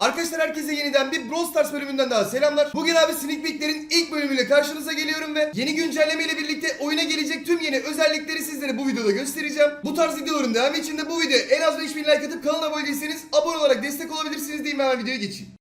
Arkadaşlar herkese yeniden bir Brawl Stars bölümünden daha selamlar. Bugün abi Sneak Peek'lerin ilk bölümüyle karşınıza geliyorum ve yeni güncelleme ile birlikte oyuna gelecek tüm yeni özellikleri sizlere bu videoda göstereceğim. Bu tarz videoların devamı için de bu videoya en az 5000 like atıp kanala abone değilseniz abone olarak destek olabilirsiniz diyeyim hemen videoya geçeyim.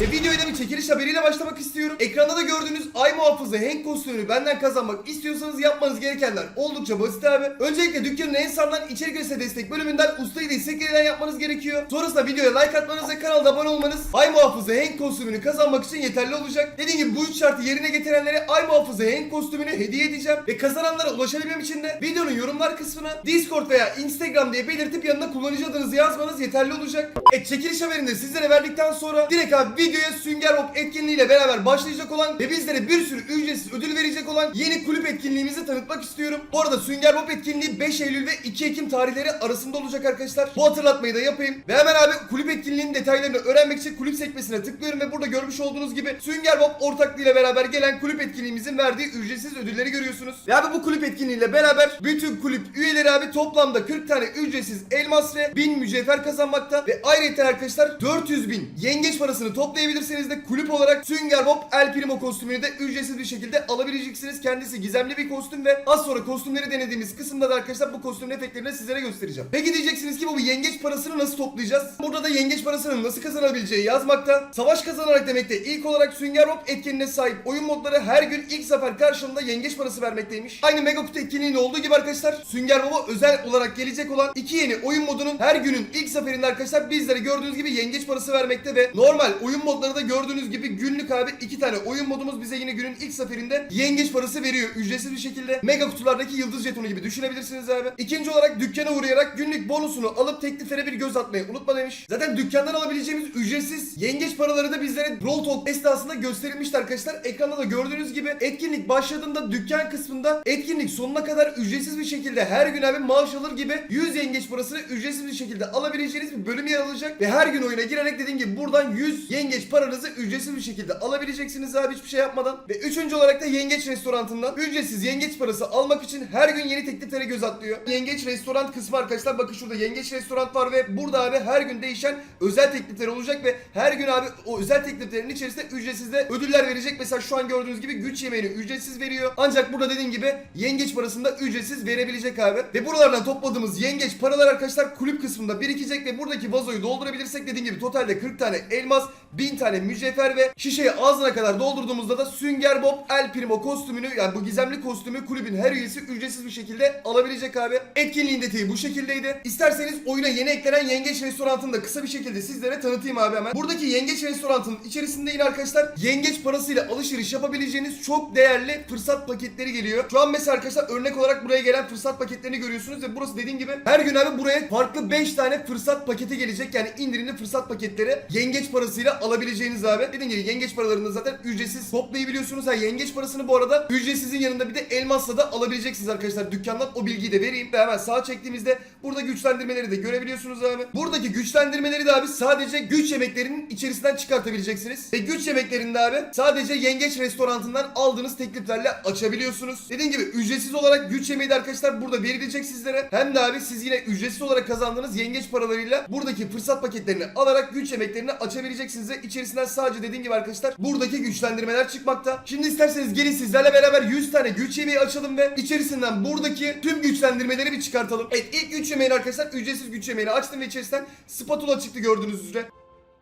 Ve videoya bir çekiliş haberiyle başlamak istiyorum. Ekranda da gördüğünüz ay muhafızı Hank kostümünü benden kazanmak istiyorsanız yapmanız gerekenler oldukça basit abi. Öncelikle dükkanın en sağdan içerik üretici destek bölümünden ustayı desteklerinden yapmanız gerekiyor. Sonrasında videoya like atmanız ve kanalda abone olmanız ay muhafızı Hank kostümünü kazanmak için yeterli olacak. Dediğim gibi bu üç şartı yerine getirenlere ay muhafızı Hank kostümünü hediye edeceğim. Ve kazananlara ulaşabilmem için de videonun yorumlar kısmına Discord veya Instagram diye belirtip yanına kullanıcı adınızı yazmanız yeterli olacak. E çekiliş haberini sizlere verdikten sonra direkt abi videoya Sünger Bob etkinliğiyle beraber başlayacak olan ve bizlere bir sürü ücretsiz ödül verecek olan yeni kulüp etkinliğimizi tanıtmak istiyorum. Bu arada Sünger Bob etkinliği 5 Eylül ve 2 Ekim tarihleri arasında olacak arkadaşlar. Bu hatırlatmayı da yapayım. Ve hemen abi kulüp etkinliğinin detaylarını öğrenmek için kulüp sekmesine tıklıyorum ve burada görmüş olduğunuz gibi Sünger Bob ortaklığıyla beraber gelen kulüp etkinliğimizin verdiği ücretsiz ödülleri görüyorsunuz. Ve abi bu kulüp etkinliğiyle beraber bütün kulüp üyeleri abi toplamda 40 tane ücretsiz elmas ve 1000 mücevher kazanmakta ve ayrıca arkadaşlar 400 bin yengeç parasını toplayabilirseniz de kulüp olarak Sünger Bob El Primo kostümünü de ücretsiz bir şekilde alabileceksiniz. Kendisi gizemli bir kostüm ve az sonra kostümleri denediğimiz kısımda da arkadaşlar bu kostümün efektlerini sizlere göstereceğim. Peki diyeceksiniz ki bu yengeç parasını nasıl toplayacağız? Burada da yengeç parasının nasıl kazanabileceği yazmakta. Savaş kazanarak demekte ilk olarak Sünger Bob etkinliğine sahip oyun modları her gün ilk sefer karşılığında yengeç parası vermekteymiş. Aynı Mega Kutu etkinliğinde olduğu gibi arkadaşlar Sünger Bob'a özel olarak gelecek olan iki yeni oyun modunun her günün ilk seferinde arkadaşlar bizlere gördüğünüz gibi yengeç parası vermekte ve normal oyun modları da gördüğünüz gibi günlük abi iki tane oyun modumuz bize yine günün ilk seferinde yengeç parası veriyor ücretsiz bir şekilde. Mega kutulardaki yıldız jetonu gibi düşünebilirsiniz abi. İkinci olarak dükkana uğrayarak günlük bonusunu alıp tekliflere bir göz atmayı unutma demiş. Zaten dükkandan alabileceğimiz ücretsiz yengeç paraları da bizlere Brawl Talk esnasında gösterilmişti arkadaşlar. Ekranda da gördüğünüz gibi etkinlik başladığında dükkan kısmında etkinlik sonuna kadar ücretsiz bir şekilde her gün abi maaş alır gibi 100 yengeç parasını ücretsiz bir şekilde alabileceğiniz bir bölüm yer alacak ve her gün oyuna girerek dediğim gibi buradan 100 yengeç paranızı ücretsiz bir şekilde alabileceksiniz abi hiçbir şey yapmadan. Ve üçüncü olarak da yengeç restoranından ücretsiz yengeç parası almak için her gün yeni tekliflere göz atlıyor. Yengeç restoran kısmı arkadaşlar bakın şurada yengeç restoran var ve burada abi her gün değişen özel teklifler olacak ve her gün abi o özel tekliflerin içerisinde ücretsiz de ödüller verecek. Mesela şu an gördüğünüz gibi güç yemeğini ücretsiz veriyor. Ancak burada dediğim gibi yengeç parasını da ücretsiz verebilecek abi. Ve buralardan topladığımız yengeç paralar arkadaşlar kulüp kısmında birikecek ve buradaki vazoyu doldurabilirsek dediğim gibi totalde 40 tane elmas, 1000 tane mücevher ve şişeyi ağzına kadar doldurduğumuzda da Sünger Bob El Primo kostümünü yani bu gizemli kostümü kulübün her üyesi ücretsiz bir şekilde alabilecek abi. Etkinliğin detayı bu şekildeydi. İsterseniz oyuna yeni eklenen Yengeç Restorantı'nı da kısa bir şekilde sizlere tanıtayım abi hemen. Buradaki Yengeç Restorantı'nın içerisinde yine arkadaşlar yengeç parasıyla alışveriş yapabileceğiniz çok değerli fırsat paketleri geliyor. Şu an mesela arkadaşlar örnek olarak buraya gelen fırsat paketlerini görüyorsunuz ve burası dediğim gibi her gün abi buraya farklı 5 tane fırsat paketi gelecek. Yani indirimli fırsat paketleri yengeç parasıyla alabileceğiniz abi. Dediğim gibi yengeç paralarını zaten ücretsiz toplayabiliyorsunuz. Ha yengeç parasını bu arada ücretsizin yanında bir de elmasla da alabileceksiniz arkadaşlar. Dükkandan o bilgiyi de vereyim. Ve hemen sağa çektiğimizde burada güçlendirmeleri de görebiliyorsunuz abi. Buradaki güçlendirmeleri de abi sadece güç yemeklerinin içerisinden çıkartabileceksiniz. Ve güç yemeklerinde abi sadece yengeç restoranından aldığınız tekliflerle açabiliyorsunuz. Dediğim gibi ücretsiz olarak güç yemeği de arkadaşlar burada verilecek sizlere. Hem de abi siz yine ücretsiz olarak kazandığınız yengeç paralarıyla buradaki fırsat paketlerini alarak güç yemeklerini açabileceksiniz ve içerisinden sadece dediğim gibi arkadaşlar buradaki güçlendirmeler çıkmakta. Şimdi isterseniz gelin sizlerle beraber 100 tane güç yemeği açalım ve içerisinden buradaki tüm güçlendirmeleri bir çıkartalım. Evet ilk güç yemeğini arkadaşlar ücretsiz güç yemeğini açtım ve içerisinden spatula çıktı gördüğünüz üzere.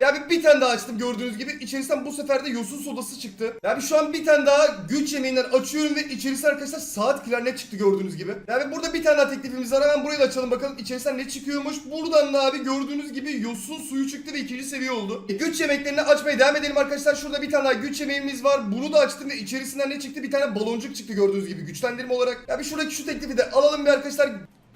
Ya bir, bir tane daha açtım gördüğünüz gibi. İçerisinden bu sefer de yosun sodası çıktı. Ya bir şu an bir tane daha güç yemeğinden açıyorum ve içerisi arkadaşlar saat klarnet çıktı gördüğünüz gibi. Yani burada bir tane daha teklifimiz var. Hemen burayı da açalım bakalım içerisinden ne çıkıyormuş. Buradan da abi gördüğünüz gibi yosun suyu çıktı ve ikinci seviye oldu. E, güç yemeklerini açmaya devam edelim arkadaşlar. Şurada bir tane daha güç yemeğimiz var. Bunu da açtım ve içerisinden ne çıktı? Bir tane baloncuk çıktı gördüğünüz gibi güçlendirme olarak. Ya bir şuradaki şu teklifi de alalım bir arkadaşlar.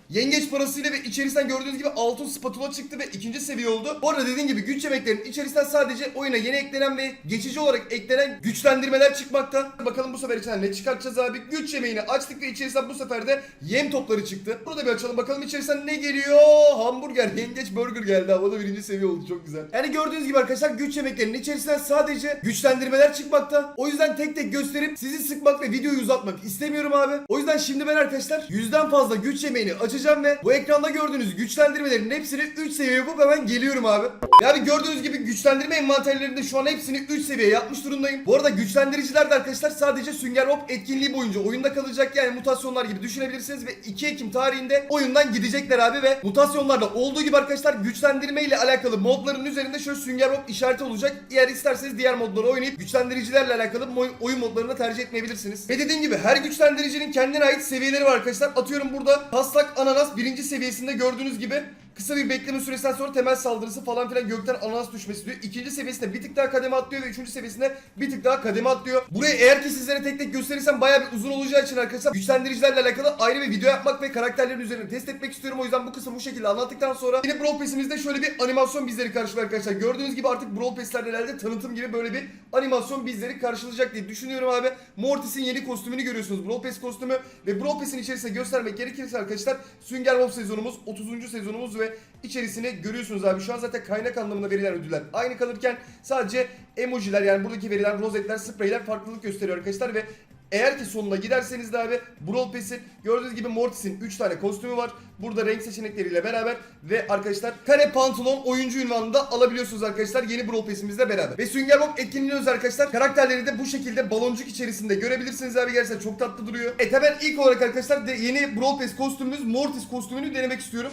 Yengeç parasıyla ve içerisinden gördüğünüz gibi altın spatula çıktı ve ikinci seviye oldu. Bu arada dediğim gibi güç yemeklerinin içerisinden sadece oyuna yeni eklenen ve geçici olarak eklenen güçlendirmeler çıkmakta. Bakalım bu sefer içinden ne çıkartacağız abi. Güç yemeğini açtık ve içerisinden bu sefer de yem topları çıktı. Burada bir açalım bakalım içerisinden ne geliyor. Hamburger, yengeç burger geldi. Havada birinci seviye oldu çok güzel. Yani gördüğünüz gibi arkadaşlar güç yemeklerinin içerisinden sadece güçlendirmeler çıkmakta. O yüzden tek tek gösterip sizi sıkmak ve videoyu uzatmak istemiyorum abi. O yüzden şimdi ben arkadaşlar yüzden fazla güç yemeğini açacağım basacağım ve bu ekranda gördüğünüz güçlendirmelerin hepsini 3 seviye yapıp hemen geliyorum abi. Yani gördüğünüz gibi güçlendirme envanterlerinde şu an hepsini 3 seviye yapmış durumdayım. Bu arada güçlendiriciler de arkadaşlar sadece Sünger Bob etkinliği boyunca oyunda kalacak yani mutasyonlar gibi düşünebilirsiniz ve 2 Ekim tarihinde oyundan gidecekler abi ve mutasyonlarda olduğu gibi arkadaşlar güçlendirme ile alakalı modların üzerinde şöyle Sünger Bob işareti olacak. Eğer isterseniz diğer modları oynayıp güçlendiricilerle alakalı oyun modlarını tercih etmeyebilirsiniz. Ve dediğim gibi her güçlendiricinin kendine ait seviyeleri var arkadaşlar. Atıyorum burada paslak ananas birinci seviyesinde gördüğünüz gibi Kısa bir bekleme süresinden sonra temel saldırısı falan filan gökten ananas düşmesi diyor. İkinci seviyesinde bir tık daha kademe atlıyor ve üçüncü seviyesinde bir tık daha kademe atlıyor. Burayı eğer ki sizlere tek tek gösterirsem bayağı bir uzun olacağı için arkadaşlar güçlendiricilerle alakalı ayrı bir video yapmak ve karakterlerin üzerine test etmek istiyorum. O yüzden bu kısmı bu şekilde anlattıktan sonra yine Brawl Pass'imizde şöyle bir animasyon bizleri karşılıyor arkadaşlar. Gördüğünüz gibi artık Brawl Pass'lerde herhalde tanıtım gibi böyle bir animasyon bizleri karşılayacak diye düşünüyorum abi. Mortis'in yeni kostümünü görüyorsunuz. Brawl Pass kostümü ve Brawl Pass'in içerisinde göstermek gerekirse arkadaşlar Sünger Bob sezonumuz 30. sezonumuz ve içerisine görüyorsunuz abi. Şu an zaten kaynak anlamında verilen ödüller aynı kalırken sadece emojiler yani buradaki verilen rozetler, spreyler farklılık gösteriyor arkadaşlar ve eğer ki sonuna giderseniz de abi Brawl Pass'in gördüğünüz gibi Mortis'in 3 tane kostümü var. Burada renk seçenekleriyle beraber ve arkadaşlar kare pantolon oyuncu ünvanını da alabiliyorsunuz arkadaşlar yeni Brawl Pass'imizle beraber. Ve Sünger Bob etkinliği özel arkadaşlar karakterleri de bu şekilde baloncuk içerisinde görebilirsiniz abi gerçekten çok tatlı duruyor. Evet hemen ilk olarak arkadaşlar de yeni Brawl Pass kostümümüz Mortis kostümünü denemek istiyorum.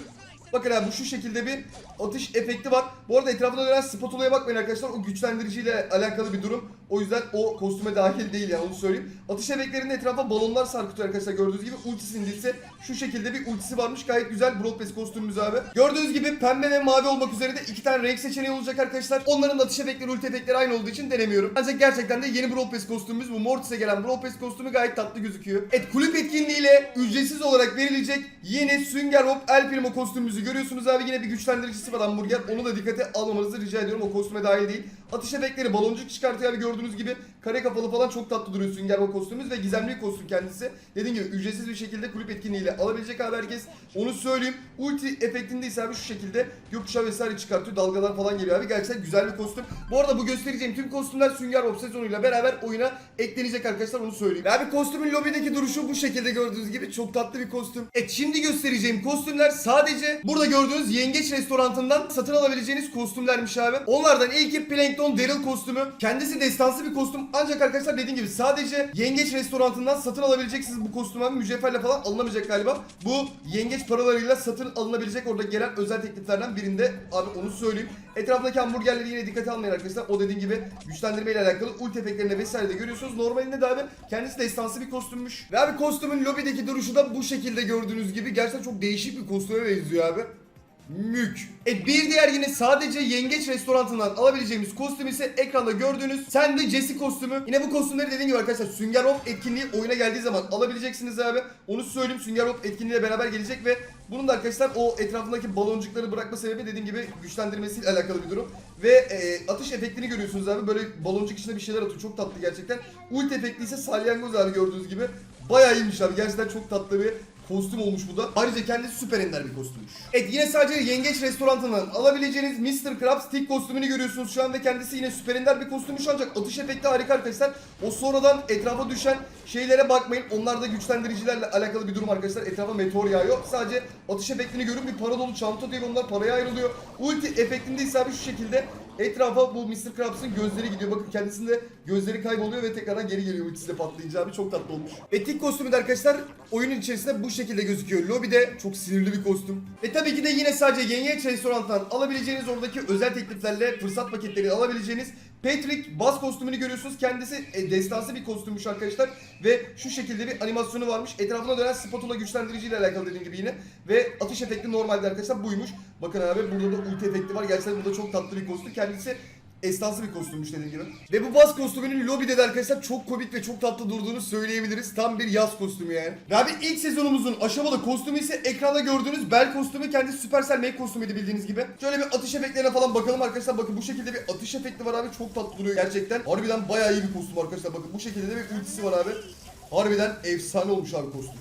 Bakın abi bu şu şekilde bir atış efekti var. Bu arada etrafında dönen spatula'ya bakmayın arkadaşlar. O güçlendiriciyle alakalı bir durum. O yüzden o kostüme dahil değil yani onu söyleyeyim. Atış efektlerinde etrafa balonlar sarkıtıyor arkadaşlar gördüğünüz gibi. Ultisinde ise şu şekilde bir ultisi varmış. Gayet güzel Brawl Pass kostümümüz abi. Gördüğünüz gibi pembe ve mavi olmak üzere de iki tane renk seçeneği olacak arkadaşlar. Onların atış efektleri, ulti efektleri aynı olduğu için denemiyorum. Ancak gerçekten de yeni Brawl Pass kostümümüz bu Mortis'e gelen Brawl Pass kostümü gayet tatlı gözüküyor. Evet kulüp etkinliğiyle ücretsiz olarak verilecek yeni Sünger Bob El Primo kostümümüzü görüyorsunuz abi. Yine bir güçlendiricisi var hamburger. Onu da dikkate almamanızı rica ediyorum. O kostüme dahil değil. Atış efektleri baloncuk çıkartıyor abi gördüğünüz gibi. Kare kafalı falan çok tatlı duruyor Sünger Bob kostümümüz ve gizemli kostüm kendisi. Dediğim gibi ücretsiz bir şekilde kulüp etkinliğiyle alabilecek abi herkes. Onu söyleyeyim. Ulti efektinde ise abi şu şekilde gökkuşağı vesaire çıkartıyor. Dalgalar falan geliyor abi. Gerçekten güzel bir kostüm. Bu arada bu göstereceğim tüm kostümler Sünger Bob sezonuyla beraber oyuna eklenecek arkadaşlar onu söyleyeyim. Abi kostümün lobideki duruşu bu şekilde gördüğünüz gibi çok tatlı bir kostüm. Evet şimdi göstereceğim kostümler sadece burada gördüğünüz yengeç restoranından satın alabileceğiniz kostümlermiş abi. Onlardan ilki Plankton Daryl kostümü. Kendisi destansı bir kostüm. Ancak arkadaşlar dediğim gibi sadece yengeç restoranından satın alabileceksiniz bu kostümü. Mücevherle falan alınamayacak galiba. Bu yengeç paralarıyla satın alınabilecek orada gelen özel tekliflerden birinde abi onu söyleyeyim. Etrafındaki hamburgerleri yine dikkate almayın arkadaşlar. O dediğim gibi güçlendirme ile alakalı ulti efektlerinde vesaire de görüyorsunuz. Normalinde de abi kendisi destansı bir kostümmüş. Ve abi kostümün lobideki duruşu da bu şekilde gördüğünüz gibi. Gerçekten çok değişik bir kostüme benziyor abi. Mük. E bir diğer yine sadece yengeç restoranından alabileceğimiz kostüm ise ekranda gördüğünüz Sandy Jesse kostümü. Yine bu kostümleri dediğim gibi arkadaşlar Sünger Bob etkinliği oyuna geldiği zaman alabileceksiniz abi. Onu söyleyeyim Sünger Bob etkinliğiyle beraber gelecek ve bunun da arkadaşlar o etrafındaki baloncukları bırakma sebebi dediğim gibi güçlendirmesiyle alakalı bir durum. Ve e, atış efektini görüyorsunuz abi. Böyle baloncuk içinde bir şeyler atıyor. Çok tatlı gerçekten. Ulti efekti ise salyangoz abi gördüğünüz gibi. Bayağı iyiymiş abi. Gerçekten çok tatlı bir kostüm olmuş bu da. Ayrıca kendisi süper ender bir kostümmüş. Evet yine sadece yengeç restoranından alabileceğiniz Mr. Krabs Tick kostümünü görüyorsunuz şu anda. Kendisi yine süper ender bir kostümmüş ancak atış efekti harika arkadaşlar. O sonradan etrafa düşen şeylere bakmayın. Onlar da güçlendiricilerle alakalı bir durum arkadaşlar. Etrafa meteor yağıyor. Sadece atış efektini görün bir para dolu çanta diyor onlar paraya ayrılıyor. Ulti efektinde ise abi şu şekilde Etrafa bu Mr. Krabs'ın gözleri gidiyor. Bakın kendisinde gözleri kayboluyor ve tekrardan geri geliyor ultisi de patlayınca abi. Çok tatlı olmuş. Etik kostümü de arkadaşlar oyunun içerisinde bu şekilde gözüküyor. Lobide çok sinirli bir kostüm. Ve tabii ki de yine sadece Yengeç Restoran'tan alabileceğiniz oradaki özel tekliflerle fırsat paketleri alabileceğiniz Patrick bas kostümünü görüyorsunuz. Kendisi e, destansı bir kostümmüş arkadaşlar. Ve şu şekilde bir animasyonu varmış. Etrafına dönen spatula güçlendiriciyle alakalı dediğim gibi yine. Ve atış efekti normalde arkadaşlar buymuş. Bakın abi burada da ulti efekti var. Gerçekten bu da çok tatlı bir kostüm. Kendisi estansı bir kostümmüş dediğim gibi. Ve bu bas kostümünün lobide de arkadaşlar çok komik ve çok tatlı durduğunu söyleyebiliriz. Tam bir yaz kostümü yani. Ve abi ilk sezonumuzun aşamalı kostümü ise ekranda gördüğünüz bel kostümü kendisi Supercell Make kostümüydü bildiğiniz gibi. Şöyle bir atış efektlerine falan bakalım arkadaşlar. Bakın bu şekilde bir atış efekti var abi. Çok tatlı duruyor gerçekten. Harbiden bayağı iyi bir kostüm arkadaşlar. Bakın bu şekilde de bir ultisi var abi. Harbiden efsane olmuş abi kostüm.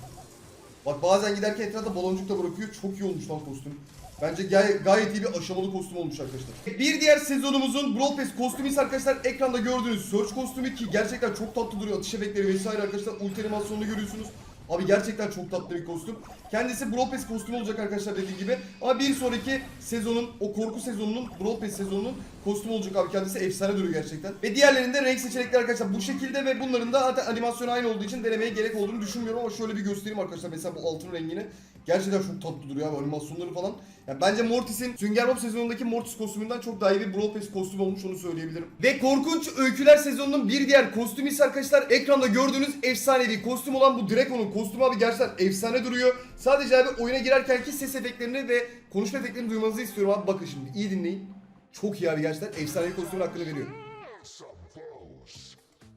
Bak bazen giderken etrafta baloncuk da bırakıyor. Çok iyi olmuş lan kostüm. Bence gay- gayet iyi bir aşamalı kostüm olmuş arkadaşlar. Bir diğer sezonumuzun Brawl Pass kostümü ise arkadaşlar ekranda gördüğünüz Search kostümü ki gerçekten çok tatlı duruyor. Atış efektleri vesaire arkadaşlar. Ulti animasyonunu görüyorsunuz. Abi gerçekten çok tatlı bir kostüm. Kendisi Brawl Pass kostümü olacak arkadaşlar dediğim gibi. Ama bir sonraki sezonun, o korku sezonunun, Brawl Pass sezonunun kostümü olacak abi. Kendisi efsane duruyor gerçekten. Ve diğerlerinde renk seçenekleri arkadaşlar bu şekilde ve bunların da zaten animasyonu aynı olduğu için denemeye gerek olduğunu düşünmüyorum ama şöyle bir göstereyim arkadaşlar mesela bu altın rengini. Gerçekten çok tatlı duruyor abi animasyonları falan. Yani bence Mortis'in Sünger Bob sezonundaki Mortis kostümünden çok daha iyi bir Brawl Pass kostümü olmuş onu söyleyebilirim. Ve Korkunç Öyküler sezonunun bir diğer kostümü ise arkadaşlar ekranda gördüğünüz efsanevi kostüm olan bu Draco'nun kostümü abi gerçekten efsane duruyor. Sadece abi oyuna girerkenki ses efektlerini ve konuşma efektlerini duymanızı istiyorum abi. Bakın şimdi iyi dinleyin. Çok iyi abi gerçekten efsanevi kostümün hakkını veriyor.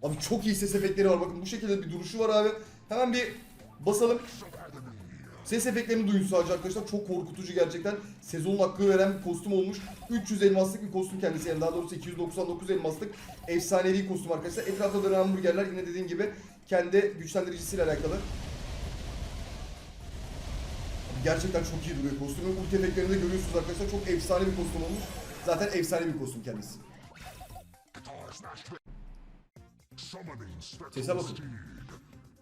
Abi çok iyi ses efektleri var bakın bu şekilde bir duruşu var abi. Hemen bir basalım. Ses efektlerini duyun sadece arkadaşlar. Çok korkutucu gerçekten. Sezonun hakkı veren bir kostüm olmuş. 300 elmaslık bir kostüm kendisi. Yani daha doğrusu 299 elmaslık efsanevi kostüm arkadaşlar. Etrafta dönen hamburgerler yine dediğim gibi kendi güçlendiricisiyle alakalı. Gerçekten çok iyi duruyor kostümün. Ulti efektlerini de görüyorsunuz arkadaşlar. Çok efsane bir kostüm olmuş. Zaten efsane bir kostüm kendisi. Sese bakın.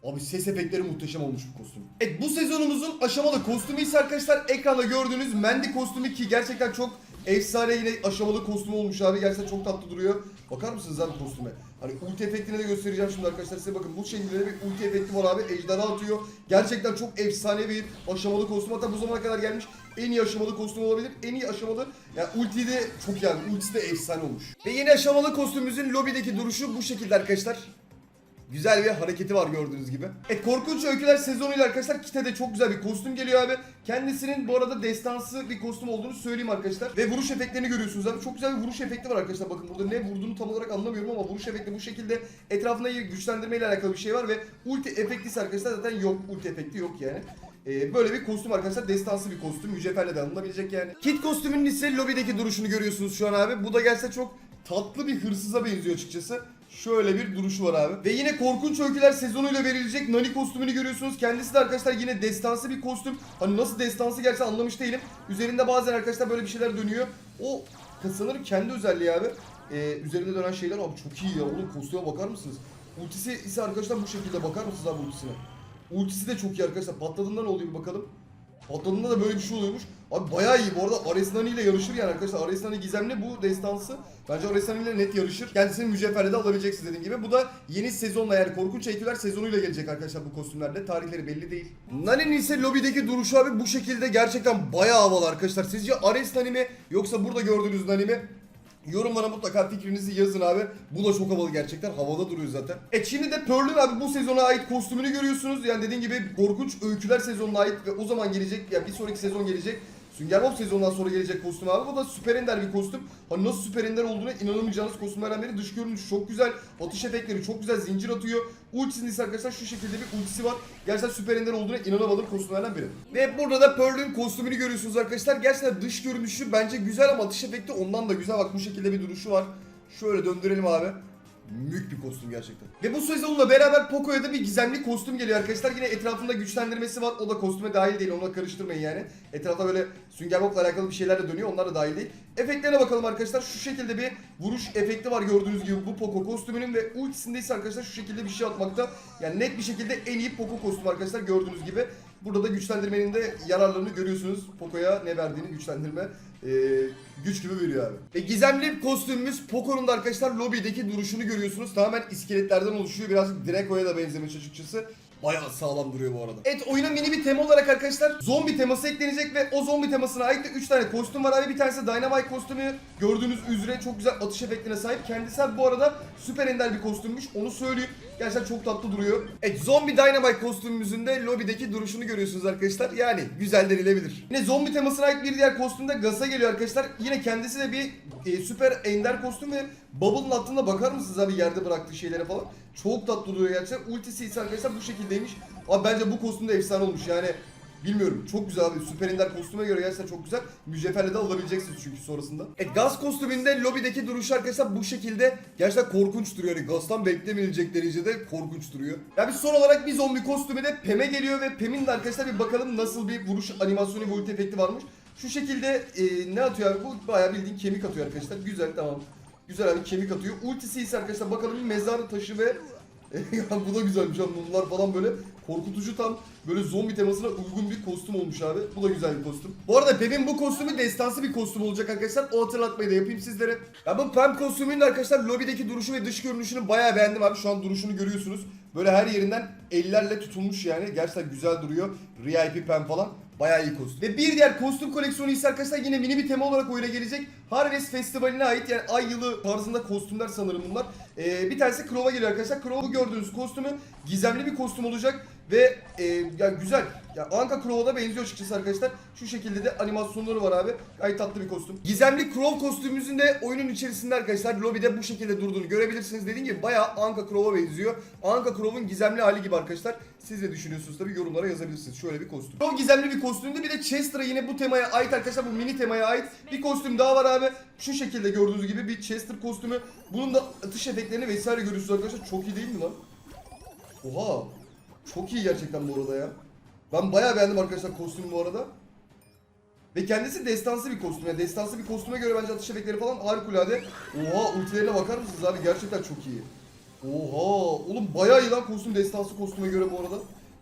Abi ses efektleri muhteşem olmuş bu kostüm. Evet bu sezonumuzun aşamalı kostümü ise arkadaşlar ekranda gördüğünüz Mandy kostümü ki gerçekten çok efsane yine aşamalı kostüm olmuş abi. Gerçekten çok tatlı duruyor. Bakar mısınız abi kostüme? Hani ulti efektini de göstereceğim şimdi arkadaşlar size bakın bu şekilde bir ulti efekti var abi. Ejderha atıyor. Gerçekten çok efsane bir aşamalı kostüm. Hatta bu zamana kadar gelmiş en iyi aşamalı kostüm olabilir. En iyi aşamalı yani ulti de çok yani ultisi de efsane olmuş. Ve yeni aşamalı kostümümüzün lobideki duruşu bu şekilde arkadaşlar. Güzel bir hareketi var gördüğünüz gibi. Evet Korkunç Öyküler sezonuyla arkadaşlar Kite'de çok güzel bir kostüm geliyor abi. Kendisinin bu arada destansı bir kostüm olduğunu söyleyeyim arkadaşlar. Ve vuruş efektlerini görüyorsunuz abi. Çok güzel bir vuruş efekti var arkadaşlar. Bakın burada ne vurduğunu tam olarak anlamıyorum ama vuruş efekti bu şekilde etrafında güçlendirme ile alakalı bir şey var ve ulti efekti arkadaşlar zaten yok. Ulti efekti yok yani. Ee, böyle bir kostüm arkadaşlar. Destansı bir kostüm. Mücevherle de alınabilecek yani. Kit kostümünün ise lobideki duruşunu görüyorsunuz şu an abi. Bu da gerçekten çok tatlı bir hırsıza benziyor açıkçası. Şöyle bir duruşu var abi. Ve yine Korkunç Öyküler sezonuyla verilecek Nani kostümünü görüyorsunuz. Kendisi de arkadaşlar yine destansı bir kostüm. Hani nasıl destansı gerçekten anlamış değilim. Üzerinde bazen arkadaşlar böyle bir şeyler dönüyor. O sanırım kendi özelliği abi. Ee, üzerinde dönen şeyler abi çok iyi ya. Oğlum kostüme bakar mısınız? Ultisi ise arkadaşlar bu şekilde bakar mısınız abi ultisine? Ultisi de çok iyi arkadaşlar. Patladığında ne oluyor bir bakalım. Patladığında da böyle bir şey oluyormuş. Abi bayağı iyi bu arada Ares Nani ile yarışır yani arkadaşlar. Ares Nani gizemli bu destansı. Bence Ares Nani ile net yarışır. Kendisini mücevherle de alabileceksiniz dediğim gibi. Bu da yeni sezonla yani Korkunç Öyküler sezonuyla gelecek arkadaşlar bu kostümlerle. Tarihleri belli değil. Nani'nin ise lobideki duruşu abi bu şekilde gerçekten bayağı havalı arkadaşlar. Sizce Ares Nani mi yoksa burada gördüğünüz Nani mi? Yorumlara mutlaka fikrinizi yazın abi. Bu da çok havalı gerçekten. Havada duruyor zaten. E şimdi de Pearl'ün abi bu sezona ait kostümünü görüyorsunuz. Yani dediğim gibi korkunç öyküler sezonuna ait ve o zaman gelecek yani bir sonraki sezon gelecek. Sünger Bob sezonundan sonra gelecek kostüm abi. Bu da süper ender bir kostüm. Hani nasıl süper ender olduğuna inanamayacağınız kostümlerden biri. Dış görünüş çok güzel. Atış efektleri çok güzel. Zincir atıyor. Ultisinin ise arkadaşlar şu şekilde bir ultisi var. Gerçekten süper ender olduğuna inanamadığım kostümlerden biri. Ve burada da Pearl'ün kostümünü görüyorsunuz arkadaşlar. Gerçekten dış görünüşü bence güzel ama atış efekti ondan da güzel. Bak bu şekilde bir duruşu var. Şöyle döndürelim abi. Mük bir kostüm gerçekten. Ve bu sezonla beraber Poco'ya da bir gizemli kostüm geliyor arkadaşlar. Yine etrafında güçlendirmesi var. O da kostüme dahil değil. Onunla karıştırmayın yani. Etrafta böyle Sünger Bob'la alakalı bir şeyler de dönüyor. Onlar da dahil değil. Efektlerine bakalım arkadaşlar. Şu şekilde bir vuruş efekti var gördüğünüz gibi bu Poco kostümünün ve ultisinde ise arkadaşlar şu şekilde bir şey atmakta. Yani net bir şekilde en iyi Poco kostüm arkadaşlar gördüğünüz gibi. Burada da güçlendirmenin de yararlarını görüyorsunuz. Poco'ya ne verdiğini güçlendirme e, güç gibi veriyor abi. Ve gizemli kostümümüz Poco'nun da arkadaşlar lobideki duruşunu görüyorsunuz. Tamamen iskeletlerden oluşuyor. Birazcık Draco'ya da benzemiş açıkçası. Bayağı sağlam duruyor bu arada. Evet oyuna mini bir tema olarak arkadaşlar zombi teması eklenecek ve o zombi temasına ait de 3 tane kostüm var abi. Bir tanesi Dynamite kostümü. Gördüğünüz üzere çok güzel atış efektine sahip. Kendisi abi bu arada süper ender bir kostümmüş. Onu söyleyeyim. Gerçekten çok tatlı duruyor. Evet zombi Dynamite kostümümüzün de lobideki duruşunu görüyorsunuz arkadaşlar. Yani güzel denilebilir. Yine zombi temasına ait bir diğer kostüm de Gasa geliyor arkadaşlar. Yine kendisi de bir e, süper ender kostüm ve Bubble'ın altında bakar mısınız abi yerde bıraktığı şeylere falan. Çok tatlı duruyor gerçekten. Ultisi ise arkadaşlar bu şekildeymiş. Abi bence bu kostüm de efsane olmuş yani. Bilmiyorum çok güzel abi süper ender kostüme göre gerçekten çok güzel. Mücevherle de alabileceksiniz çünkü sonrasında. Evet gaz kostümünde lobideki duruşu arkadaşlar bu şekilde gerçekten korkunç duruyor. Yani gazdan beklemeyecek derecede korkunç duruyor. Ya bir son olarak bir zombi kostümü de Pem'e geliyor ve Pem'in de arkadaşlar bir bakalım nasıl bir vuruş animasyonu ulti efekti varmış. Şu şekilde e, ne atıyor abi bu bayağı bildiğin kemik atıyor arkadaşlar. Güzel tamam. Güzel abi kemik atıyor. Ultisi ise arkadaşlar bakalım bir mezar taşı ve bu da güzelmiş abi. Bunlar falan böyle korkutucu tam böyle zombi temasına uygun bir kostüm olmuş abi. Bu da güzel bir kostüm. Bu arada Pep'in bu kostümü destansı bir kostüm olacak arkadaşlar. O hatırlatmayı da yapayım sizlere. Ya bu Pem kostümünün arkadaşlar lobideki duruşu ve dış görünüşünü bayağı beğendim abi. Şu an duruşunu görüyorsunuz. Böyle her yerinden ellerle tutulmuş yani. Gerçekten güzel duruyor. VIP Pem falan. Bayağı iyi kostüm. Ve bir diğer kostüm koleksiyonu ise arkadaşlar yine mini bir tema olarak oyuna gelecek. Harvest Festivali'ne ait yani ay yılı tarzında kostümler sanırım bunlar. Ee, bir tanesi Crow'a geliyor arkadaşlar. Crow gördüğünüz kostümü gizemli bir kostüm olacak. Ve e, yani güzel. Ya Anka Crow'a benziyor açıkçası arkadaşlar. Şu şekilde de animasyonları var abi. Gayet tatlı bir kostüm. Gizemli Crow kostümümüzün de oyunun içerisinde arkadaşlar lobide bu şekilde durduğunu görebilirsiniz. Dediğim gibi bayağı Anka Crow'a benziyor. Anka Crow'un gizemli hali gibi arkadaşlar. Siz de düşünüyorsunuz tabii yorumlara yazabilirsiniz. Şöyle bir kostüm. Çok gizemli bir kostümdü. Bir de Chester'a yine bu temaya ait arkadaşlar. Bu mini temaya ait bir kostüm daha var abi. Şu şekilde gördüğünüz gibi bir Chester kostümü. Bunun da atış efektlerini vesaire görüyorsunuz arkadaşlar. Çok iyi değil mi lan? Oha. Çok iyi gerçekten bu arada ya. Ben bayağı beğendim arkadaşlar kostümü bu arada. Ve kendisi destansı bir kostüm. Yani destansı bir kostüme göre bence atış efektleri falan harikulade. Oha ultilerine bakar mısınız abi? Gerçekten çok iyi. Oha oğlum bayağı iyi lan kostüm destansı kostüme göre bu arada.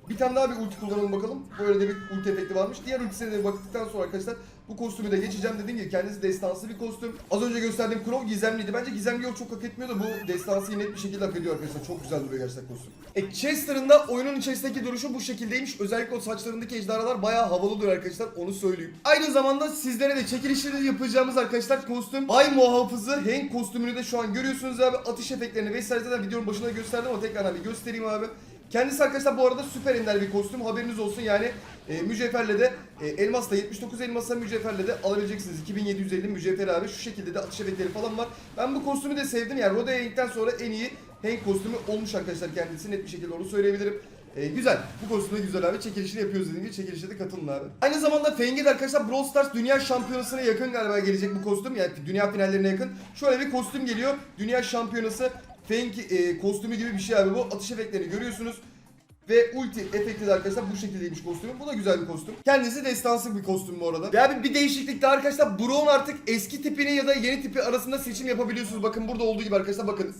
Bir tane daha bir ulti kullanalım bakalım. Böyle de bir ulti efekti varmış. Diğer ultisine de baktıktan sonra arkadaşlar bu kostümü de geçeceğim. Dediğim gibi kendisi destansı bir kostüm. Az önce gösterdiğim Crow gizemliydi. Bence gizemli o çok hak etmiyor da bu destansı net bir şekilde hak ediyor arkadaşlar. Çok güzel duruyor gerçekten kostüm. E Chester'ın da oyunun içerisindeki duruşu bu şekildeymiş. Özellikle o saçlarındaki ejderhalar bayağı havalı duruyor arkadaşlar. Onu söyleyeyim. Aynı zamanda sizlere de çekilişleri yapacağımız arkadaşlar kostüm. Ay muhafızı Hank kostümünü de şu an görüyorsunuz abi. Atış efektlerini vesaire zaten videonun başında gösterdim ama tekrar bir göstereyim abi. Kendisi arkadaşlar bu arada süper ender bir kostüm. Haberiniz olsun yani e, mücevherle de e, elmasla 79 elmasla mücevherle de alabileceksiniz. 2750 mücevher abi. Şu şekilde de atış efektleri falan var. Ben bu kostümü de sevdim. Yani Rodeo Hank'ten sonra en iyi Hank kostümü olmuş arkadaşlar kendisi. Net bir şekilde onu söyleyebilirim. E, güzel. Bu de güzel abi. Çekilişini yapıyoruz dediğim gibi. Çekilişe de katılın abi. Aynı zamanda Feng'e de arkadaşlar Brawl Stars Dünya Şampiyonası'na yakın galiba gelecek bu kostüm. Yani dünya finallerine yakın. Şöyle bir kostüm geliyor. Dünya Şampiyonası Feng e, kostümü gibi bir şey abi bu. Atış efektlerini görüyorsunuz. Ve ulti efekti de arkadaşlar bu şekildeymiş kostümün. Bu da güzel bir kostüm. Kendisi destansı bir kostüm bu arada. Ve abi bir değişiklik daha arkadaşlar. Brown artık eski tipini ya da yeni tipi arasında seçim yapabiliyorsunuz. Bakın burada olduğu gibi arkadaşlar bakın.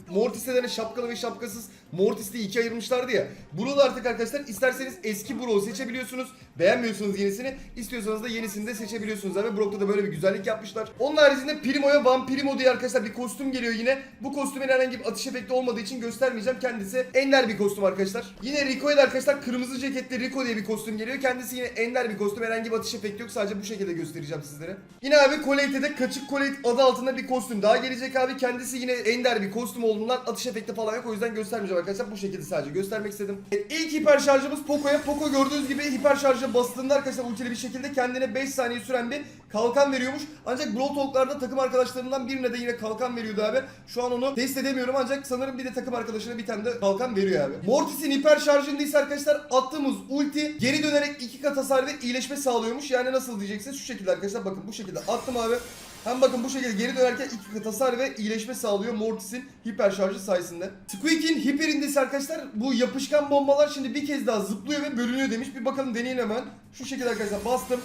De hani şapkalı ve şapkasız Mortis'te iki ayırmışlardı ya. Brown artık arkadaşlar isterseniz eski Brown seçebiliyorsunuz. Beğenmiyorsanız yenisini, istiyorsanız da yenisini de seçebiliyorsunuz abi. Brock'ta da böyle bir güzellik yapmışlar. Onun haricinde Primo'ya Van Primo diye arkadaşlar bir kostüm geliyor yine. Bu kostümün herhangi bir atış efekti olmadığı için göstermeyeceğim. Kendisi ender bir kostüm arkadaşlar. Yine Rico'ya da arkadaşlar kırmızı ceketli Rico diye bir kostüm geliyor. Kendisi yine ender bir kostüm. Herhangi bir atış efekti yok. Sadece bu şekilde göstereceğim sizlere. Yine abi Colete'de Kaçık Colete adı altında bir kostüm daha gelecek abi. Kendisi yine ender bir kostüm olduğundan atış efekti falan yok. O yüzden göstermeyeceğim arkadaşlar. Bu şekilde sadece göstermek istedim. Evet, ilk hiper şarjımız Poco'ya. Poco gördüğünüz gibi hiper şarja bastığında arkadaşlar ultili bir şekilde kendine 5 saniye süren bir kalkan veriyormuş. Ancak Brawl Talk'larda takım arkadaşlarından birine de yine kalkan veriyordu abi. Şu an onu test edemiyorum ancak sanırım bir de takım arkadaşına bir tane de kalkan veriyor abi. Mortis'in hiper şarjında ise arkadaşlar attığımız ulti geri dönerek iki kat hasar ve iyileşme sağlıyormuş. Yani nasıl diyeceksiniz? Şu şekilde arkadaşlar bakın bu şekilde attım abi. Hem bakın bu şekilde geri dönerken iki kat hasar ve iyileşme sağlıyor Mortis'in hiper şarjı sayesinde. Squeak'in hiperinde ise arkadaşlar bu yapışkan bombalar şimdi bir kez daha zıplıyor ve bölünüyor demiş. Bir bakalım deneyin hemen. Şu şekilde arkadaşlar bastım.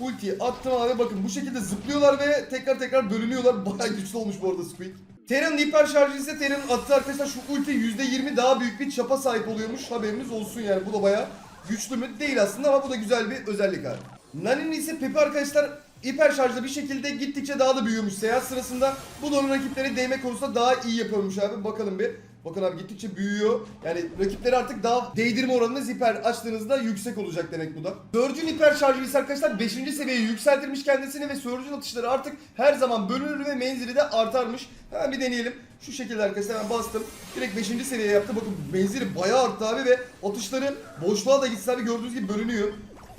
Ultiyi attım abi bakın bu şekilde zıplıyorlar ve tekrar tekrar bölünüyorlar. Bayağı güçlü olmuş bu arada Squeak. Terra'nın hiper şarjı ise Terra'nın attığı arkadaşlar şu ulti %20 daha büyük bir çapa sahip oluyormuş. Haberiniz olsun yani bu da bayağı güçlü mü? Değil aslında ama bu da güzel bir özellik abi. Nani'nin ise Pepe arkadaşlar hiper şarjda bir şekilde gittikçe daha da büyüyormuş seyahat sırasında. Bu da onun rakipleri değme konusunda daha iyi yapıyormuş abi. Bakalım bir. Bakın abi gittikçe büyüyor. Yani rakipleri artık daha değdirme oranınız hiper açtığınızda yüksek olacak demek bu da. Surge'ün hiper şarjı ise arkadaşlar 5. seviyeye yükseltirmiş kendisini ve Surge'ün atışları artık her zaman bölünür ve menzili de artarmış. Hemen bir deneyelim. Şu şekilde arkadaşlar ben bastım. Direkt 5. seviyeye yaptı. Bakın menzili bayağı arttı abi ve atışları boşluğa da gitse abi gördüğünüz gibi bölünüyor.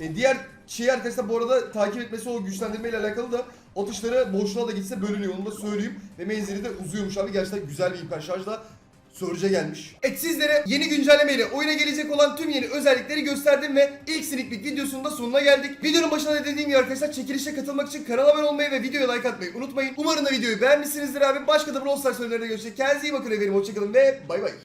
E, diğer şey arkadaşlar bu arada takip etmesi o güçlendirme ile alakalı da atışları boşluğa da gitse bölünüyor onu da söyleyeyim. Ve menzili de uzuyormuş abi gerçekten güzel bir hiper şarjla Surge'e gelmiş. Evet sizlere yeni güncellemeyle oyuna gelecek olan tüm yeni özellikleri gösterdim ve ilk sneak peek videosunun da sonuna geldik. Videonun başında da dediğim gibi arkadaşlar çekilişe katılmak için kanala abone olmayı ve videoya like atmayı unutmayın. Umarım da videoyu beğenmişsinizdir abi. Başka da Brawl Stars oyunlarında görüşecek. Kendinize iyi bakın efendim. Hoşçakalın ve bay bay.